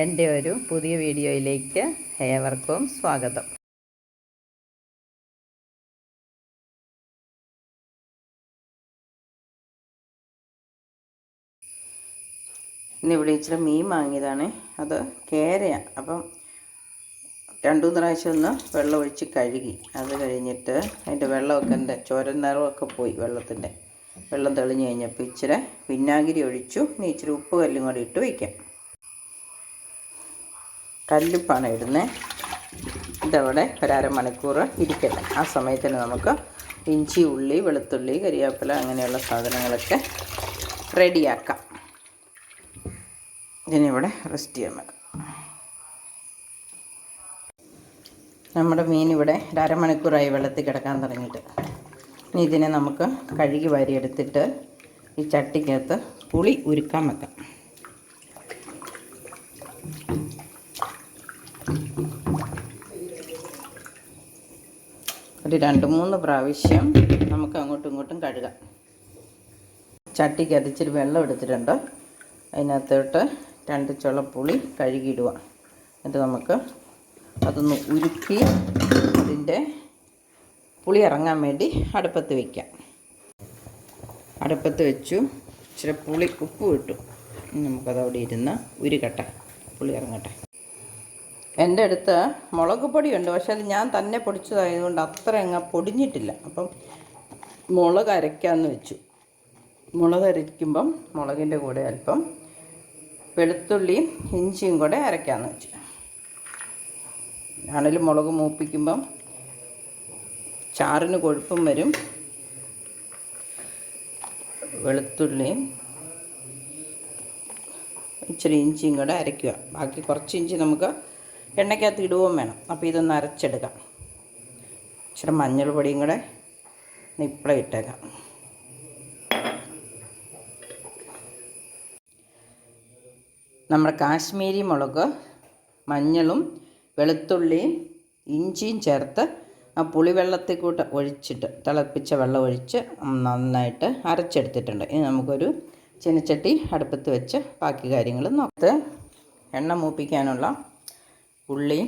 എന്റെ ഒരു പുതിയ വീഡിയോയിലേക്ക് ഏവർക്കും സ്വാഗതം. ഇന്നിവിടെ ഇച്ചിരി മീൻ വാങ്ങിയതാണ്. അത് കേരയാണ് അപ്പം രണ്ടു മൂന്ന് പ്രാവശ്യം ഒന്ന് വെള്ളം ഒഴിച്ച് കഴുകി. അത് കഴിഞ്ഞിട്ട് അതിന്റെ വെള്ളമൊക്കെ എന്റെ ചോര നിറമൊക്കെ പോയി വെള്ളത്തിന്റെ. വെള്ളം തെളിഞ്ഞു കഴിഞ്ഞപ്പോൾ ഇച്ചിരി വിനാഗിരി ഒഴിച്ചു. ഇനി ഇച്ചിരി ഉപ്പ് കല്ലും കൂടി ഇട്ട് വയ്ക്കാം. കല്ലുപ്പാണ് ഇടുന്നത് ഇതവിടെ ഒരര മണിക്കൂർ ഇരിക്കട്ടെ. ആ സമയത്തിന് നമുക്ക് ഇഞ്ചി ഉള്ളി വെളുത്തുള്ളി കരിയാപ്പില അങ്ങനെയുള്ള സാധനങ്ങളൊക്കെ റെഡിയാക്കാം. ഇതിനിവിടെ റെസ്റ്റ് ചെയ്യാൻ വെക്കാം. നമ്മുടെ മീൻ ഇവിടെ ഒരമണിക്കൂറായി വെള്ളത്തിൽ കിടക്കാൻ തുടങ്ങിയിട്ട്. ഇനി ഇതിനെ നമുക്ക് കഴുകി വാരിയെടുത്തിട്ട് ഈ ചട്ടിക്കകത്ത് പുളി ഉരുക്കാൻ വെക്കാം. ഒരു രണ്ട് മൂന്ന് പ്രാവശ്യം നമുക്ക് അങ്ങോട്ടും ഇങ്ങോട്ടും കഴുകാം. ചട്ടിക്ക് അതിച്ചിരി വെള്ളം എടുത്തിട്ടുണ്ട്. അതിനകത്തോട്ട് രണ്ട് ചുള പുളി കഴുകിയിടുക. എന്നിട്ട് നമുക്ക് അതൊന്ന് ഉരുക്കി അതിന്റെ പുളി ഇറങ്ങാൻ വേണ്ടി അടുപ്പത്ത് വയ്ക്കാം അടുപ്പത്ത് വെച്ചു. ഇച്ചിരി പുളി ഉപ്പ് കിട്ടും നമുക്കതവിടെ ഇരുന്ന് ഉരുകട്ടെ. പുളി ഇറങ്ങട്ടെ. എന്റെ അടുത്ത് മുളക് പൊടിയുണ്ട്. പക്ഷേ അത് ഞാൻ തന്നെ പൊടിച്ചതായതുകൊണ്ട് അത്ര അങ്ങ് പൊടിഞ്ഞിട്ടില്ല. അപ്പം മുളക് അരയ്ക്കാമെന്ന് വെച്ചു. മുളക് അരയ്ക്കുമ്പം മുളകിന്റെ കൂടെ അല്പം വെളുത്തുള്ളിയും ഇഞ്ചിയും കൂടെ അരയ്ക്കാമെന്ന് വെച്ചു. ആണെങ്കിലും മുളക് മൂപ്പിക്കുമ്പം ചാറിന് കൊഴുപ്പും വരും. വെളുത്തുള്ളിയും ഇച്ചിരി ഇഞ്ചിയും കൂടെ അരയ്ക്കുക. ബാക്കി കുറച്ച് ഇഞ്ചി നമുക്ക് എണ്ണയ്ക്കകത്ത് ഇടുകയും വേണം. അപ്പോൾ ഇതൊന്ന് അരച്ചെടുക്കാം. ഇച്ചിരി മഞ്ഞൾ പൊടിയും കൂടെ നിപ്പിള ഇട്ടേക്കാം. നമ്മുടെ കാശ്മീരി മുളക് മഞ്ഞളും വെളുത്തുള്ളിയും ഇഞ്ചിയും ചേർത്ത് ആ പുളിവെള്ളത്തിൽ കൂട്ട് ഒഴിച്ചിട്ട് തിളപ്പിച്ച വെള്ളം ഒഴിച്ച് നന്നായിട്ട് അരച്ചെടുത്തിട്ടുണ്ട്. ഇനി നമുക്കൊരു ചീനച്ചട്ടി അടുപ്പത്ത് വെച്ച് ബാക്കി കാര്യങ്ങൾ നോക്കത്ത് എണ്ണ മൂപ്പിക്കാനുള്ള ഉള്ളി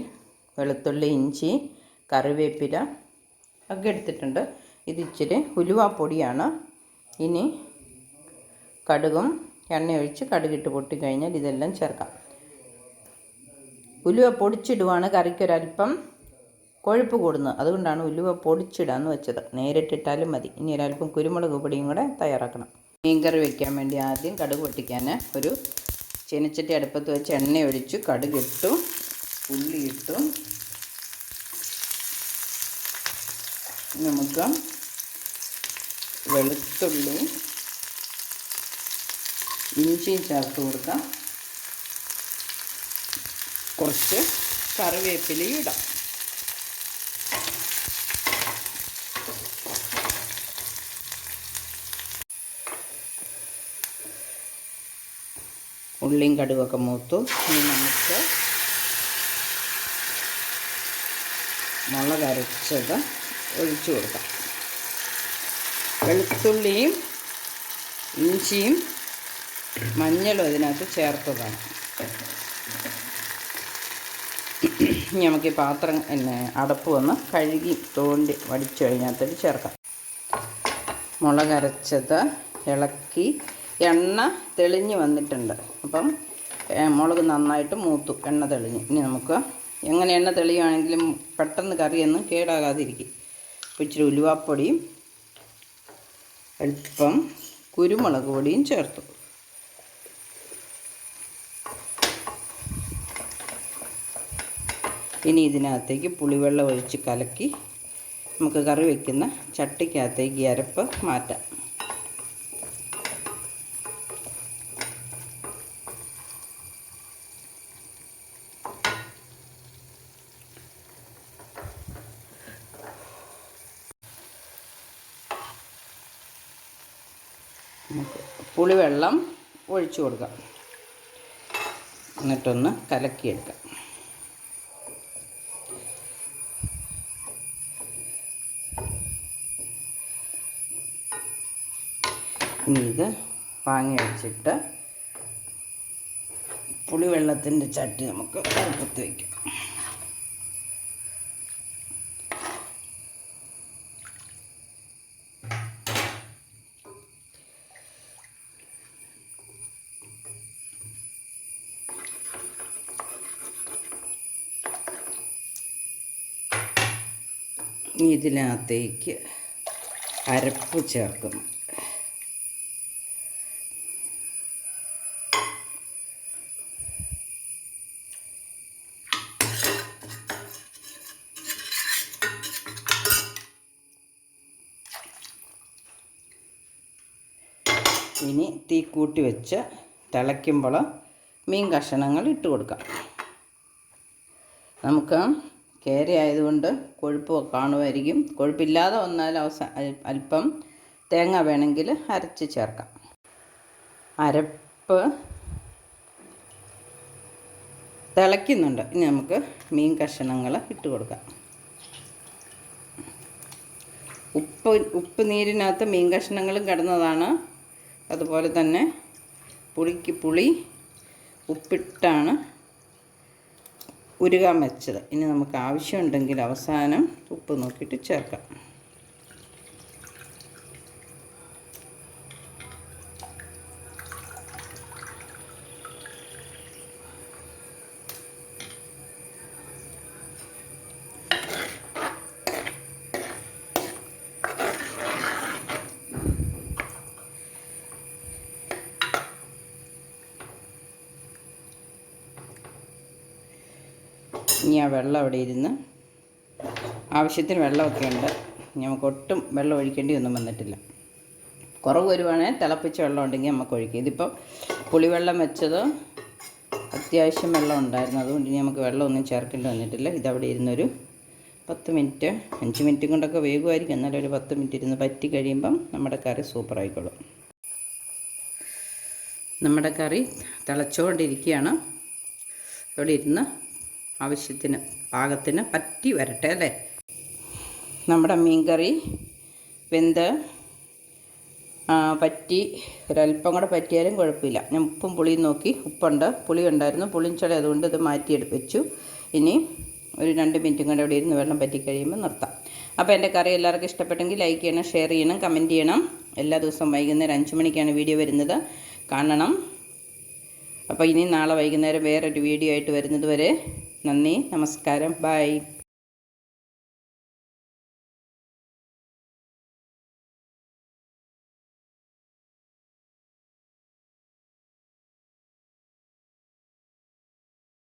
വെളുത്തുള്ളി ഇഞ്ചി കറിവേപ്പില ഒക്കെ എടുത്തിട്ടുണ്ട്. ഇത് ഇച്ചിരി ഉലുവാപ്പൊടിയാണ്. ഇനി കടുകും എണ്ണയൊഴിച്ച് കടുകിട്ട് പൊട്ടിക്കഴിഞ്ഞാൽ ഇതെല്ലാം ചേർക്കാം. ഉലുവ പൊടിച്ചിടുവാണ് കറിക്കൊരൽപ്പം കൊഴുപ്പ് കൂടുന്നത്. അതുകൊണ്ടാണ് ഉലുവ പൊടിച്ചിടാന്ന് വെച്ചത്. നേരിട്ടിട്ടാലും മതി. ഇനി ഒരൽപ്പം കുരുമുളക് പൊടിയും കൂടെ തയ്യാറാക്കണം. മീൻകറി വെക്കാൻ വേണ്ടി ആദ്യം കടുക് പൊട്ടിക്കാൻ ഒരു ചീനച്ചട്ടി അടുപ്പത്ത് വെച്ച് എണ്ണ ഒഴിച്ച് കടുകിട്ടു ഉള്ളി ഇട്ടു നമുക്ക് വെളുത്തുള്ളി ഇഞ്ചിയും ചേർത്ത് കൊടുക്കാം. കുറച്ച് കറിവേപ്പിലയും ഇടാം. ഉള്ളിയും കടുവൊക്കെ മൂത്തു. ഇനി നമുക്ക് മുളക് അരച്ചത് ഒഴിച്ചു കൊടുക്കാം. വെളുത്തുള്ളിയും ഇഞ്ചിയും മഞ്ഞളും ഇതിനകത്ത് ചേർത്തതാണ്. ഇനി നമുക്ക് ഈ പാത്രം പിന്നെ അടപ്പ് വന്ന് കഴുകി തോണ്ടി വടിച്ചു കഴിഞ്ഞാൽ ചേർക്കാം. മുളക് അരച്ചത് ഇളക്കി എണ്ണ തെളിഞ്ഞ് വന്നിട്ടുണ്ട്. അപ്പം മുളക് നന്നായിട്ട് മൂത്തു. എണ്ണ തെളിഞ്ഞ്. ഇനി നമുക്ക് എങ്ങനെ എണ്ണ തെളിയുകയാണെങ്കിലും പെട്ടെന്ന് കറിയൊന്നും കേടാകാതിരിക്കും. അപ്പോൾ ഇച്ചിരി ഉലുവാപ്പൊടിയും അല്പം കുരുമുളക് പൊടിയും ചേർത്തു. ഇനി ഇതിനകത്തേക്ക് പുളിവെള്ളം ഒഴിച്ച് കലക്കി നമുക്ക് കറി വയ്ക്കുന്ന ചട്ടിക്കകത്തേക്ക് അരപ്പ് മാറ്റാം. നമുക്ക് പുളിവെള്ളം ഒഴിച്ചു കൊടുക്കാം. എന്നിട്ടൊന്ന് കലക്കിയെടുക്കാം. ഇനി ഇത് വാങ്ങി വെച്ചിട്ട് പുളിവെള്ളത്തിന്റെ ചട്ടി നമുക്ക് അടുപ്പത്ത് വയ്ക്കാം ഇതിനകത്തേക്ക് അരപ്പ് ചേർക്കുന്നു. ഇനി തീ കൂട്ടി വെച്ച് തിളയ്ക്കുമ്പോൾ മീൻ കഷണങ്ങൾ ഇട്ട് കൊടുക്കാം. നമുക്ക് കേര ആയതുകൊണ്ട് കൊഴുപ്പ് കാണുമായിരിക്കും. കൊഴുപ്പില്ലാതെ വന്നാൽ അവസാ അല്പം തേങ്ങ വേണമെങ്കിൽ അരച്ച് ചേർക്കാം. അരപ്പ് തിളയ്ക്കുന്നുണ്ട്. ഇനി നമുക്ക് മീൻ കഷണങ്ങൾ ഇട്ട് കൊടുക്കാം. ഉപ്പ് ഉപ്പ് നീരിനകത്ത് മീൻ കഷ്ണങ്ങളും കിടന്നതാണ്. അതുപോലെ തന്നെ പുളിക്ക് പുളി ഉപ്പിട്ടാണ് ഉരുകാൻ വെച്ചത് ഇനി നമുക്ക് ആവശ്യമുണ്ടെങ്കിൽ അവസാനം ഉപ്പ് നോക്കിയിട്ട് ചേർക്കാം. ഇനി ആ വെള്ളം അവിടെ ഇരുന്ന് ആവശ്യത്തിന് വെള്ളമൊക്കെ ഉണ്ട്. നമുക്ക് ഒട്ടും വെള്ളം ഒഴിക്കേണ്ടി ഒന്നും വന്നിട്ടില്ല. കുറവ് വരുവാണെങ്കിൽ തിളപ്പിച്ച വെള്ളം ഉണ്ടെങ്കിൽ നമുക്ക് ഒഴിക്കും. ഇതിപ്പോൾ പുളിവെള്ളം വെച്ചത് അത്യാവശ്യം വെള്ളം ഉണ്ടായിരുന്നു. അതുകൊണ്ട് ഇനി നമുക്ക് വെള്ളമൊന്നും ചേർക്കേണ്ടി വന്നിട്ടില്ല. ഇതവിടെ ഇരുന്നൊരു പത്ത് മിനിറ്റ് അഞ്ച് മിനിറ്റ് കൊണ്ടൊക്കെ വേഗമായിരിക്കും. എന്നാലും ഒരു പത്ത് മിനിറ്റ് ഇരുന്ന് പറ്റി കഴിയുമ്പം നമ്മുടെ കറി സൂപ്പറായിക്കോളും നമ്മുടെ കറി തിളച്ചുകൊണ്ടിരിക്കുകയാണ്. ഇവിടെ ഇരുന്ന് ആവശ്യത്തിന് പാകത്തിന് പറ്റി വരട്ടെ അല്ലേ? നമ്മുടെ മീൻകറി വെന്ത് പറ്റി ഒരല്പം കൂടെ പറ്റിയാലും കുഴപ്പമില്ല. ഞാൻ ഉപ്പും പുളിയും നോക്കി. ഉപ്പുണ്ട് പുളി ഉണ്ടായിരുന്നു. പുളിഞ്ചള അതുകൊണ്ട് ഇത് മാറ്റിയെടുത്ത് വെച്ചു. ഇനി ഒരു രണ്ട് മിനിറ്റും കൂടെ അവിടെ ഇരുന്ന് വെള്ളം പറ്റി കഴിയുമ്പോൾ നിർത്താം. അപ്പോൾ എന്റെ കറി എല്ലാവർക്കും ഇഷ്ടപ്പെട്ടെങ്കിൽ ലൈക്ക് ചെയ്യണം ഷെയർ ചെയ്യണം കമന്റ് ചെയ്യണം. എല്ലാ ദിവസവും വൈകുന്നേരം അഞ്ച് മണിക്കാണ് വീഡിയോ വരുന്നത്. കാണണം. അപ്പോൾ ഇനി നാളെ വൈകുന്നേരം വേറൊരു വീഡിയോ ആയിട്ട് വരുന്നത് വരെ നന്ദി നമസ്കാരം. ബൈ.